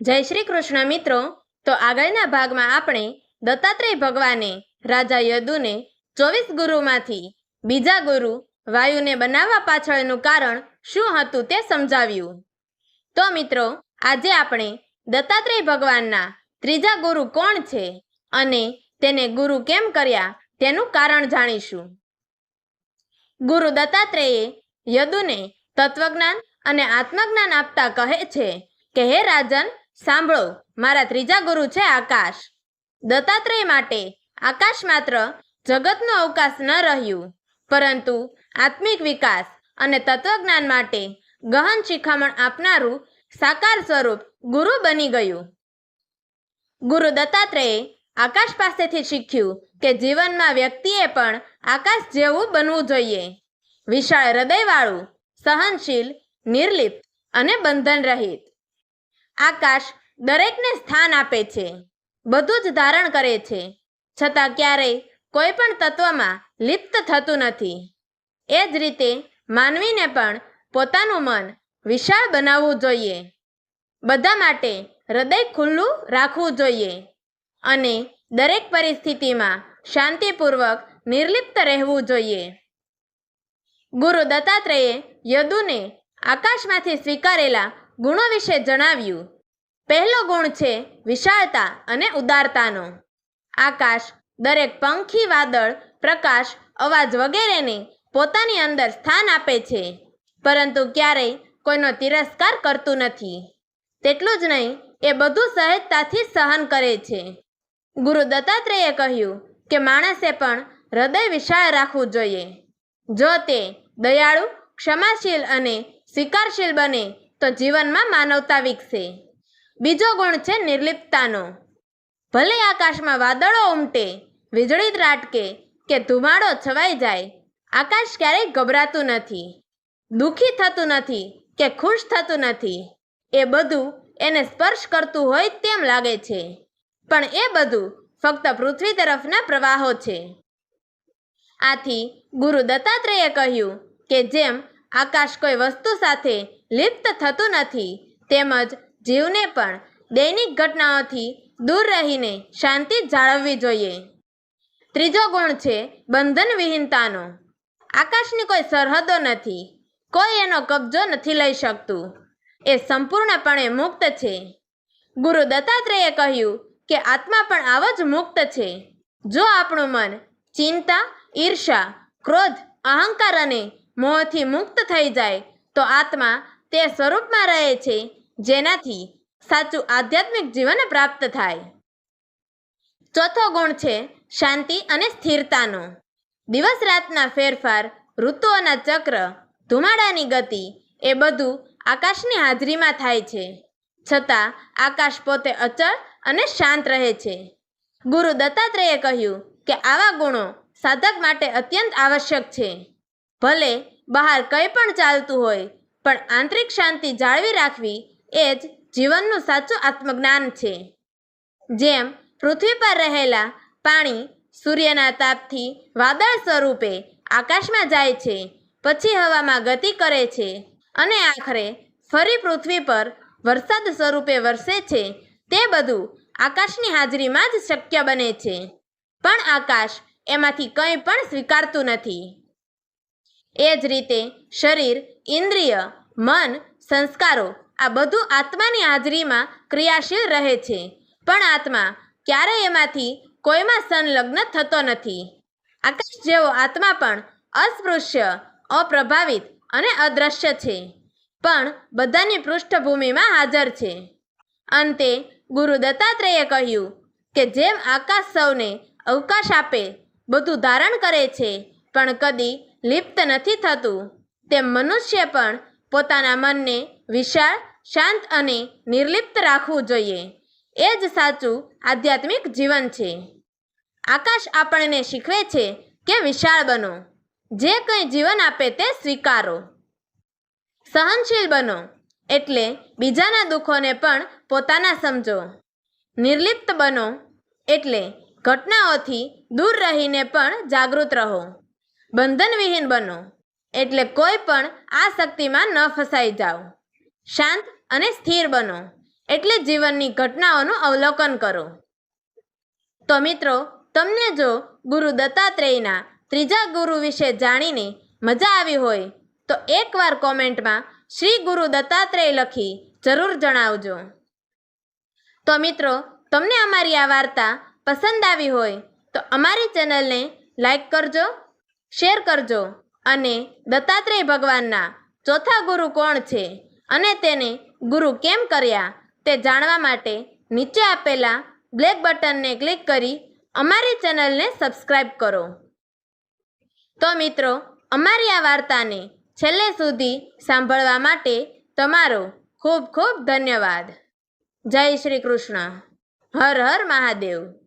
જય શ્રી કૃષ્ણ મિત્રો. તો આગળના ભાગમાં આપણે દત્તાત્રેય ભગવાને, રાજા યદુને, ચોવીસ ગુરુમાંથી બીજા ગુરુ વાયુને બનાવવા પાછળનું કારણ શું હતું તે સમજાવ્યું. તો મિત્રો, આજે આપણે દત્તાત્રેય ભગવાનના ત્રીજા ગુરુ કોણ છે અને તેને ગુરુ કેમ કર્યા તેનું કારણ જાણીશું. ગુરુ દત્તાત્રેયે યદુને તત્વજ્ઞાન અને આત્મજ્ઞાન આપતા કહે છે કે, હે રાજન સાંભળો, મારા ત્રીજા ગુરુ છે આકાશ. દત્તાત્રેય માટે આકાશ માત્ર જગતનો અવકાશ ન રહ્યું, પરંતુ આત્મિક વિકાસ અને તત્વજ્ઞાન માટે ગહન શિખામણ આપનારું સાકાર સ્વરૂપ ગુરુ બની ગયું. ગુરુ દત્તાત્રેયે આકાશ પાસેથી શીખ્યું કે જીવનમાં વ્યક્તિએ પણ આકાશ જેવું બનવું જોઈએ. વિશાળ હૃદયવાળું, સહનશીલ, નિર્લિપ્ત અને બંધન રહિત આકાશ દરેકને સ્થાન આપે છે, બધું જ ધારણ કરે છે, છતાં ક્યારેય કોઈ પણ તત્વમાં લિપ્ત થતું નથી. એ જ રીતે માનવીને પણ પોતાનું મન વિશાળ બનાવવું જોઈએ. બધા માટે હૃદય ખુલ્લું રાખવું જોઈએ અને દરેક પરિસ્થિતિમાં શાંતિપૂર્વક નિર્લિપ્ત રહેવું જોઈએ. ગુરુ દત્તાત્રેયે યદુને આકાશમાંથી સ્વીકારેલા ગુણો વિશે જણાવ્યું. પહેલો ગુણ છે વિશાળતા અને ઉદારતાનો. આકાશ દરેક પંખી, વાદળ, પ્રકાશ, અવાજ વગેરેને પોતાની અંદર સ્થાન આપે છે. પરંતુ ક્યારેય કોઈનો તિરસ્કાર કરતું નથી. તેટલું જ નહીં, એ બધું સહેજતાથી સહન કરે છે. ગુરુ દત્તાત્રેયે કહ્યું કે માણસે પણ હૃદય વિશાળ રાખવું જોઈએ. જો તે દયાળુ, ક્ષમાશીલ અને સ્વીકારશીલ બને, તો જીવનમાં માનવતા વિકસે. બીજો ગુણ છે નિર્લિપ્તતાનો. ભલે આકાશમાં વાદળો ઉમટે વીજળી ત્રાટકે કે ધુમાડો છવાઈ જાય, આકાશ ક્યારેય ગભરાતું નથી, દુઃખી થતું નથી કે ખુશ થતું નથી. એ બધું એને સ્પર્શ કરતું હોય તેમ લાગે છે. પણ એ બધું ફક્ત પૃથ્વી તરફના પ્રવાહો છે. આથી ગુરુ દત્તાત્રેયે કહ્યું કે જેમ આકાશ કોઈ વસ્તુ સાથે લિપ્ત થતું નથી તેમજ જીવને પણ દૈનિક ઘટનાઓથી દૂર રહીને શાંતિ જાળવવી જોઈએ. ત્રીજો ગુણ છે બંધન વિહીનતાનો આકાશની કોઈ સરહદો નથી, કોઈ એનો કબજો નથી લઈ શકતું. એ સંપૂર્ણપણે મુક્ત છે. ગુરુ દત્તાત્રેયે કહ્યું કે આત્મા પણ આવો જ મુક્ત છે. જો આપણું મન ચિંતા ઈર્ષા ક્રોધ, અહંકાર અને મોહથી મુક્ત થઈ જાય, તો આત્મા તે સ્વરૂપમાં રહે છે જેનાથી સાચું આધ્યાત્મિક જીવન પ્રાપ્ત થાય. ચોથો ગુણ છે શાંતિ અને સ્થિરતાનો. દિવસ રાતના ફેરફાર, ઋતુઓના ચક્ર, ધુમાડાની ગતિ એ બધું આકાશની હાજરીમાં થાય છે. છતાં આકાશ પોતે અચળ અને શાંત રહે છે. ગુરુ દત્તાત્રેયે કહ્યું કે આવા ગુણો સાધક માટે અત્યંત આવશ્યક છે. ભલે બહાર કંઈ પણ ચાલતું હોય, પણ આંતરિક શાંતિ જાળવી રાખવી એ જ જીવનનું સાચું આત્મજ્ઞાન છે. જેમ પૃથ્વી પર રહેલા પાણી સૂર્યના તાપથી વાદળ સ્વરૂપે આકાશમાં જાય છે, પછી હવામાં ગતિ કરે છે અને આખરે ફરી પૃથ્વી પર વરસાદ સ્વરૂપે વરસે છે. તે બધું આકાશની હાજરીમાં જ શક્ય બને છે. પણ આકાશ એમાંથી કંઈ પણ સ્વીકારતું નથી. એ જ રીતે શરીર, ઇન્દ્રિય, મન, સંસ્કારો આ બધું આત્માની હાજરીમાં ક્રિયાશીલ રહે છે. પણ આત્મા ક્યારેય એમાંથી કોઈમાં સંલગ્ન થતો નથી. આકાશ જેવો આત્મા પણ અસ્પૃશ્ય, અપ્રભાવિત અને અદ્રશ્ય છે. પણ બધાની પૃષ્ઠભૂમિમાં હાજર છે. અંતે ગુરુ દત્તાત્રેયે કહ્યું કે જેમ આકાશ સૌને અવકાશ આપે, બધું ધારણ કરે છે, પણ કદી લિપ્ત નથી થતું. તેમ મનુષ્ય પણ પોતાના મનને વિશાળ શાંત અને નિર્લિપ્ત રાખવું જોઈએ. એ જ સાચું આધ્યાત્મિક જીવન છે. આકાશ આપણને શીખવે છે કે વિશાળ બનો. જે કંઈ જીવન આપે તે સ્વીકારો. સહનશીલ બનો, એટલે બીજાના દુઃખોને પણ પોતાના સમજો. નિર્લિપ્ત બનો, એટલે ઘટનાઓથી દૂર રહીને પણ જાગૃત રહો. બંધનવિહીન બનો, એટલે કોઈ પણ આ શક્તિમાં ન ફસાઈ જાઓ. શાંત અને સ્થિર બનો. એટલે જીવનની ઘટનાઓનું અવલોકન કરો. તો મિત્રો, તમને જો ગુરુ દત્તાત્રેયના ત્રીજા ગુરુ વિશે જાણીને મજા આવી હોય, તો એકવાર કોમેન્ટમાં શ્રી ગુરુ દત્તાત્રેય લખી જરૂર જણાવજો. તો મિત્રો, તમને અમારી આ વાર્તા પસંદ આવી હોય, તો અમારી ચેનલને લાઈક કરજો, શેર કરજો અને દત્તાત્રેય ભગવાનના ચોથા ગુરુ કોણ છે અને તેને ગુરુ કેમ કર્યા? તે જાણવા માટે નીચે આપેલા બ્લેક બટનને ક્લિક કરી અમારી ચેનલને સબસ્ક્રાઈબ કરો. તો મિત્રો, અમારી આ વાર્તાને છેલ્લે સુધી સાંભળવા માટે તમારો ખૂબ ખૂબ ધન્યવાદ. જય શ્રી કૃષ્ણ. હર હર મહાદેવ.